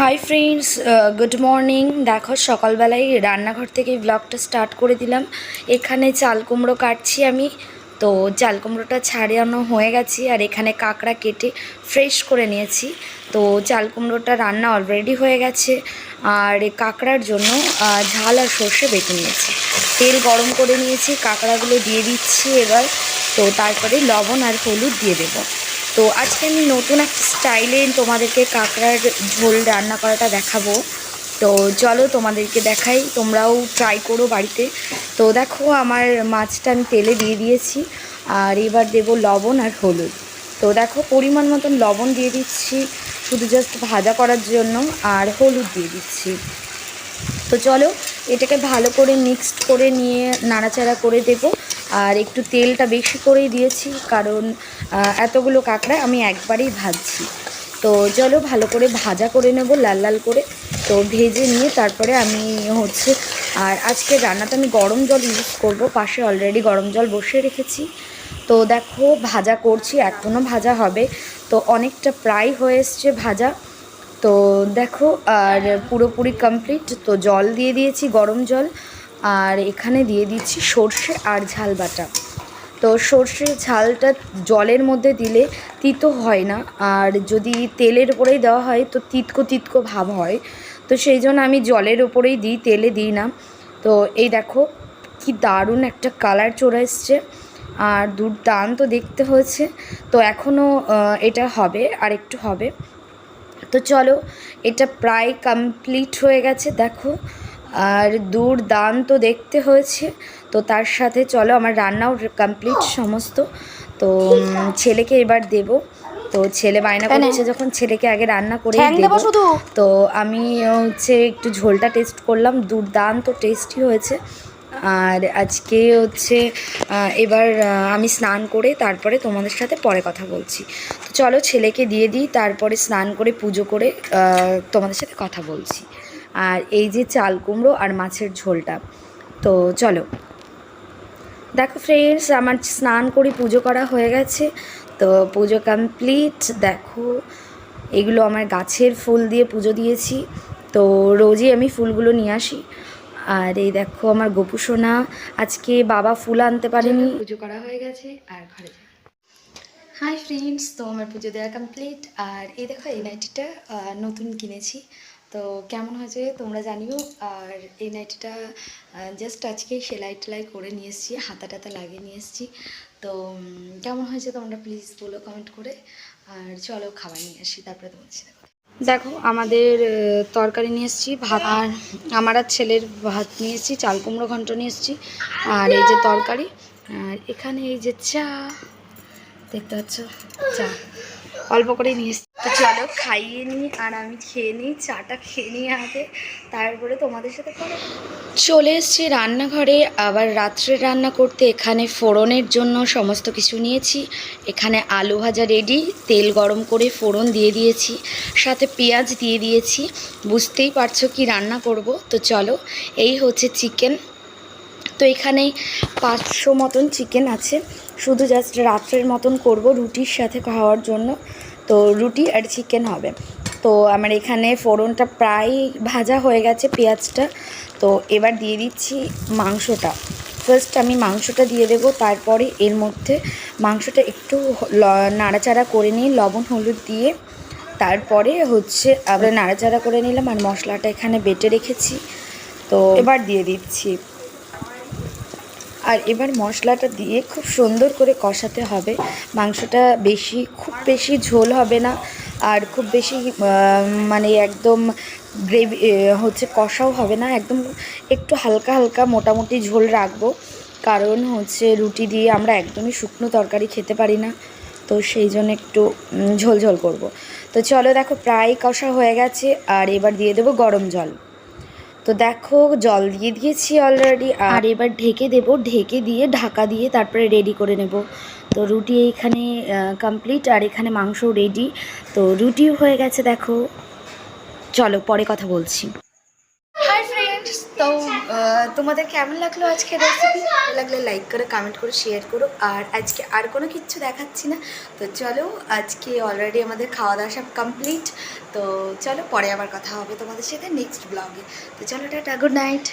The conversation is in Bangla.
হাই ফ্রেন্ডস গুড মর্নিং দেখো, সকালবেলায় রান্নাঘর থেকে ব্লগটা স্টার্ট করে দিলাম। এখানে চাল কুমড়ো কাটছি আমি। তো চাল কুমড়োটা ছাড়ানো হয়ে গেছে আর এখানে কাঁকড়া কেটে ফ্রেশ করে নিয়েছি। তো চাল কুমড়োটা রান্না অলরেডি হয়ে গেছে। আর কাঁকড়ার জন্য ঝাল আর সর্ষে বেটে নিয়েছি। তেল গরম করে নিয়েছি, কাঁকড়াগুলো দিয়ে দিচ্ছি এবার। তো তারপরে লবণ আর হলুদ দিয়ে দেবো। তো আজকে আমি নতুন একটা স্টাইলে তোমাদেরকে কাঁকড়ার ঝোল রান্না করাটা দেখাবো। তো চলো তোমাদেরকে দেখাই, তোমরাও ট্রাই করো বাড়িতে। তো দেখো আমার মাছটা আমি তেলে দিয়ে দিয়েছি, আর এবার দেবো লবণ আর হলুদ। তো দেখো পরিমাণ মতন লবণ দিয়ে দিচ্ছি, শুধু জাস্ট ভাজা করার জন্য, আর হলুদ দিয়ে দিচ্ছি। তো চলো এটাকে ভালো করে মিক্সড করে নিয়ে নাড়াচাড়া করে দেব। আর একটু তেলটা বেশি করেই দিয়েছি, কারণ এতগুলো কাঁকড়া আমি একবারেই ভাজছি। তো চলো ভালো করে ভাজা করে নেব, লাল লাল করে। তো ভেজে নিয়ে তারপরে আমি হচ্ছে, আর আজকে রান্নাটা আমি গরম জল ইউজ করব। পাশে অলরেডি গরম জল বসিয়ে রেখেছি। তো দেখো, ভাজা করছি এখনও ভাজা হবে। তো অনেকটা প্রায় হয়ে এসছে ভাজা। তো দেখো, আর পুরোপুরি কমপ্লিট তো জল দিয়ে দিয়েছি গরম জল। আর এখানে দিয়ে দিচ্ছি সর্ষে আর ঝাল বাটা। তো সর্ষে ঝালটা জলের মধ্যে দিলে তিতো হয় না, আর যদি তেলের উপরেই দেওয়া হয় তো তিতকো তিতকো ভাব হয়। তো সেই জন্য আমি জলের উপরেই দিই, তেলে দিই না। তো এই দেখো কি দারুণ একটা কালার চলে এসছে, আর দুর্দান্ত দেখতে হয়েছে। তো এখনও এটা হবে আর একটু হবে। তো চলো, এটা প্রায় কমপ্লিট হয়ে গেছে, দেখো। আর দুর্দান্ত দেখতে হয়েছে। তো তার সাথে চলো আমার রান্নাও কমপ্লিট সমস্ত। তো ছেলেকে এবার দেব। তো ছেলে বায়না করছে যখন ছেলেকে আগে রান্না করে দেবো তো আমি হচ্ছে একটু ঝোলটা টেস্ট করলাম দুর্দান্ত টেস্টি হয়েছে। আর আজকে হচ্ছে এবার আমি স্নান করে তারপরে তোমাদের সাথে পরে কথা বলছি। তো চলো ছেলেকে দিয়ে দিই তারপরে স্নান করে পুজো করে তোমাদের সাথে কথা বলছি। আর এই যে চাল কুমড়ো আর মাছের ঝোলটা। তো চলো। দেখো ফ্রেন্ডস আমার স্নান করে পুজো করা হয়ে গেছে। তো পুজো কমপ্লিট দেখো, এগুলো আমার গাছের ফুল দিয়ে পুজো দিয়েছি। তো রোজই আমি ফুলগুলো নিয়ে আসি। আর এই দেখো আমার গোপু সোনা, আজকে বাবা ফুল আনতে পারেনি। পুজো করা হয়ে গেছে, আর ঘরে হাই ফ্রেন্ডস তো আমার পুজো দেওয়া কমপ্লিট আর এই দেখো এই নাইটিটা নতুন কিনেছি। তো কেমন হয়েছে তোমরা জানিও। আর এই নাইটিটা জাস্ট আজকে সেলাই টেলাই করে নিয়ে এসেছি, হাতা টাতা লাগিয়ে নিয়ে এসেছি। তো কেমন হয়েছে তোমরা প্লিজ বলো কমেন্ট করে। আর চলো খাবার নিয়ে আসি, তারপরে তোমাদের সাথে দেখো, আমাদের তরকারি নিয়ে এসেছি, ভাত আর আমার আর ছেলের ভাত নিয়ে এসেছি, চাল কুমড়ো ঘন্ট নিয়ে এসেছি। আর এই যে তরকারি, আর এখানে এই যে চা, দেখতে পাচ্ছ? চা, অল্প করেই নিয়ে এসছি। তো চলো খাইয়ে নিই আর আমি খেয়ে নিই, চাটা খেয়ে নিই আগে, তারপরে তোমাদের সাথে পরে চলে এসছি রান্নাঘরে, আবার রাত্রে রান্না করতে, এখানে ফোড়নের জন্য সমস্ত কিছু নিয়েছি। এখানে আলু ভাজা রেডি তেল গরম করে ফোড়ন দিয়ে দিয়েছি, সাথে পেঁয়াজ দিয়ে দিয়েছি। বুঝতেই পারছ কি রান্না করব, তো চলো, এই হচ্ছে চিকেন তো এখানে পাঁচশো মতন চিকেন আছে, শুধু জাস্ট রাত্রের মতন করব রুটির সাথে খাওয়ার জন্য। তো রুটি আর চিকেন হবে। তো আমার এখানে ফোড়নটা প্রায় ভাজা হয়ে গেছে পেঁয়াজটা। তো এবার দিয়ে দিচ্ছি মাংসটা। ফার্স্ট আমি মাংসটা দিয়ে দেবো, তারপরে এর মধ্যে মাংসটা একটু নাড়াচাড়া করে নিই লবণ, হলুদ দিয়ে, তারপরে হচ্ছে আবার নাড়াচাড়া করে নিলাম আর মশলাটা এখানে বেটে রেখেছি। তো এবার দিয়ে দিচ্ছি। আর এবার মশলাটা দিয়ে খুব সুন্দর করে কষাতে হবে। মাংসটা বেশি খুব বেশি ঝোল হবে না। আর খুব বেশি মানে একদম গ্রেভি হচ্ছে কষাও হবে না। একদম একটু হালকা হালকা মোটামুটি ঝোল রাখব। কারণ হচ্ছে রুটি দিয়ে আমরা একদমই শুকনো তরকারি খেতে পারি না। তো সেই জন্য একটু উম, ঝোল ঝোল করব। তো চলো দেখো প্রায় কষা হয়ে গেছে। আর এবার দিয়ে দেবো গরম জল। তো দেখো, জল দিয়ে দিয়েছি অলরেডি আর এবার ঢেকে দেব, ঢেকে দিয়ে, ঢাকা দিয়ে তারপরে রেডি করে নেব। তো রুটি এইখানে কমপ্লিট আর এখানে মাংস রেডি তো রুটিও হয়ে গেছে, দেখো। চলো, পরে কথা বলছি। তো তোমাদের কেমন লাগল আজকে রেসিপি লাগলে লাইক করে কমেন্ট করো শেয়ার করো। আর আজকে আর কোনো কিচ্ছু দেখাচ্ছি না। তো চলো, আজকে অলরেডি আমাদের খাওয়া দাওয়া সব কমপ্লিট তো চলো, পরে আবার কথা হবে তোমাদের সাথে নেক্সট ব্লগে তো চলো, টাটা গুড নাইট